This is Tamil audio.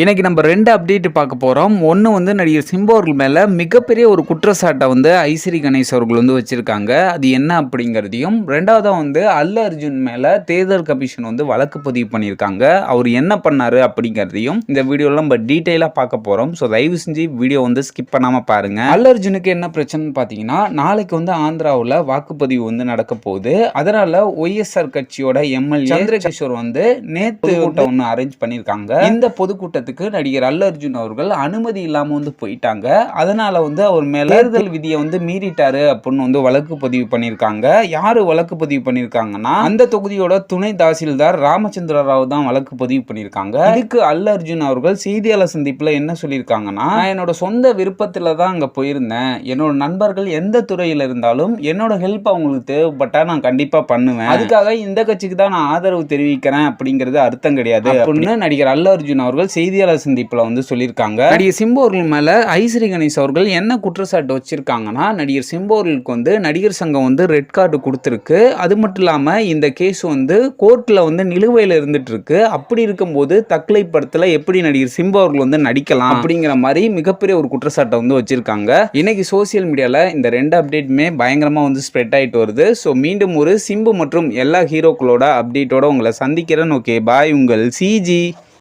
இன்னைக்கு நம்ம ரெண்டு அப்டேட் பார்க்க போகிறோம் ஒன்று வந்து நடிகர் சிம்பு அவர்கள் மேலே மிகப்பெரிய ஒரு குற்றச்சாட்டை வந்து ஐஸ்வரி கணேஷ் அவர்கள் வந்து வச்சுருக்காங்க. அது என்ன அப்படிங்கிறதையும் ரெண்டாவதாக வந்து அல்ல அர்ஜுன் மேலே தேர்தல் கமிஷன் வந்து வழக்கு பதிவு பண்ணியிருக்காங்க. அவர் என்ன பண்ணாரு அப்படிங்கிறதையும் இந்த வீடியோவில் நம்ம டீட்டெயிலாக பார்க்க போகிறோம் ஸோ தயவு செஞ்சு வீடியோ வந்து ஸ்கிப் பண்ணாமல் பாருங்க. அல்ல அர்ஜுனுக்கு என்ன பிரச்சனைன்னு பார்த்தீங்கன்னா நாளைக்கு வந்து ஆந்திராவில் வாக்குப்பதிவு வந்து நடக்க போகுது. அதனால ஒய்எஸ்ஆர் கட்சியோட எம்எல்ஏ சந்திரகிஷோர் வந்து நேத்து கூட்டம் ஒன்று அரேஞ்ச் பண்ணியிருக்காங்க. இந்த பொதுக்கூட்டத்துக்கு நடிகர் அல்ல அர்ஜுன் அவர்கள் அனுமதி இல்லாம வந்து போயிட்டாங்க. அதனால வந்து அவர் மேல தேர்தல் விதியை வந்து மீறிட்டாரு அப்படின்னு வந்து வழக்கு பதிவு பண்ணியிருக்காங்க. யாரு வழக்கு பதிவு பண்ணியிருக்காங்கன்னா அந்த தொகுதியோட துணை தாசில்தார் ராமச்சந்திர ராவ் தான் வழக்கு பதிவு பண்ணியிருக்காங்க. இதுக்கு அல்ல அர்ஜுன் அவர்கள் செய்தியாளர் சந்திப்புல என்ன சொல்லியிருக்காங்கன்னா நான் என்னோட சொந்த விருப்பத்துல தான் அங்க போயிருந்தேன். என்னோட நண்பர்கள் எந்த துறையில இருந்தாலும் என்னோட ஹெல்ப் அவங்களுக்கு தேவைப்பட்டா நான் கண்டிப்பா பண்ணுவேன். அதுக்காக இந்த கட்சிக்கு தான் நான் ஆதரவு தெரிவிக்கிறேன் அப்படிங்கிறது அர்த்தம் கிடையாது அப்படின்னு நடிகர் அல்ல அர்ஜுன் அவர்கள் செய்தியாளர் சந்திப்பில் வந்து சொல்லியிருக்காங்க. நடிகர் சிம்பு அவர்கள் மேலே ஐஸ்வரி கணேஷ் அவர்கள் என்ன குற்றச்சாட்டு வச்சுருக்காங்கன்னா நடிகர் சிம்பு அவர்களுக்கு வந்து நடிகர் சங்கம் வந்து ரெட் கார்டு கொடுத்துருக்கு. அது மட்டும் இல்லாமல் இந்த கேஸ் வந்து கோர்ட்டில் வந்து நிலுவையில் இருந்துகிட்ருக்கு அப்படி இருக்கும்போது தக்கலை படத்தில் எப்படி நடிகர் சிம்பு அவர்கள் வந்து நடிக்கலாம் அப்படிங்கிற மாதிரி மிகப்பெரிய ஒரு குற்றச்சாட்டை வந்து வச்சுருக்காங்க. இன்னைக்கு சோசியல் மீடியாவில் இந்த ரெண்டு அப்டேட்டுமே பயங்கரமாக வந்து ஸ்ப்ரெட் ஆகிட்டு வருது. ஸோ மீண்டும் ஒரு சிம்பு மற்றும் எல்லா ஹீரோக்களோட அப்டேட்டோட உங்களை சந்திக்கிறேன். ஓகே பாய் உங்கள் சிஜி